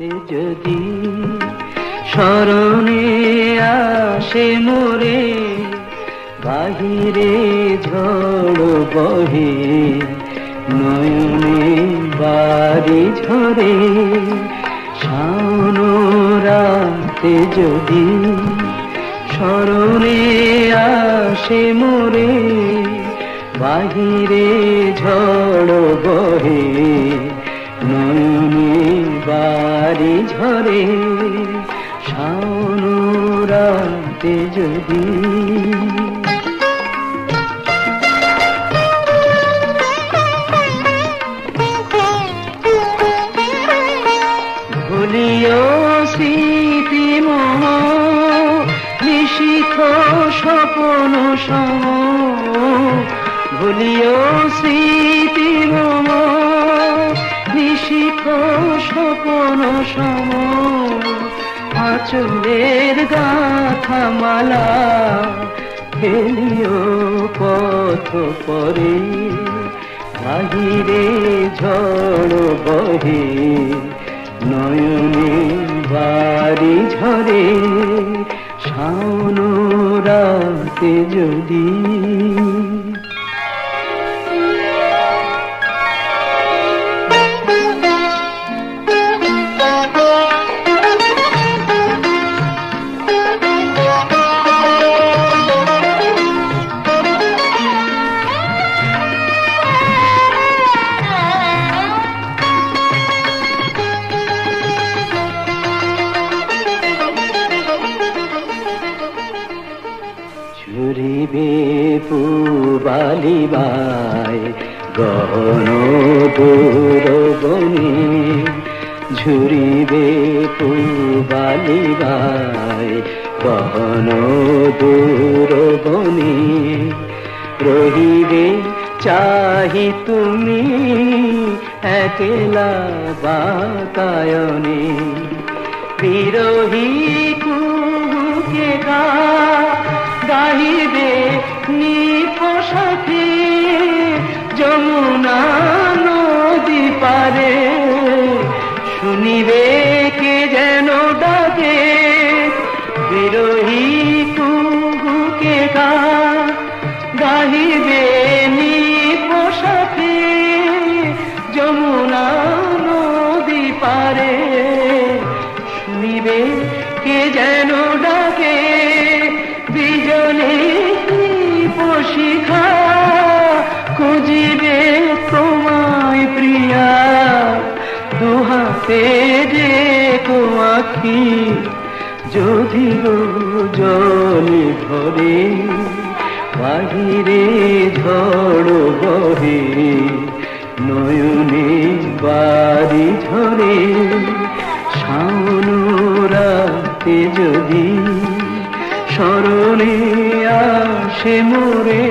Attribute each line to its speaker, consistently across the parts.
Speaker 1: যদি স্মরণে আসে মোরে, বাহিরে ঝড় বহে, নয়নে বাড়ি ঝরে। শাওন রাতে যদি স্মরণে আসে মোরে, বাহিরে ঝড় বহে বাড়ি ঝরে শাওন রাতে যদি ভুলিও স্মৃতি মোহ নিশিখ স্বপন সম। ভুলিও স্মৃতি মোহ আচলের গাথা মালা ফেলিও পথ পরে। বাহিরে ঝড় বহে, নয়নে বাড়ি ঝরে। শাওন রাতে যদি ঝুরিবে পুবালিবায় গহন দূর বনে, ঝুরিবে পুবালিবায় গহন দূর বনে। রহিবে চাহি তুমি একলা বাতায়নে, বিরোহী কুহুকে গা যমুনা নদী পারে, শুনিবে কে যেন ডাকে, বিরোহী কুহুকে গা, গাহিবে নিপোষাকে যমুনা নদী পারে, শুনিবে কে যেন ডাকে। দুহাতে যে আখি, যদি জলে ভরে বাহিরে ঝড় বহে, নয়নে বাড়ি ঝরে, শাওন রাতে যদি স্মরণে আসে মোরে,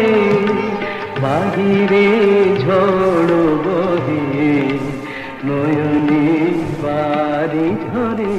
Speaker 1: বাহিরে ঝড় বহে ঝরে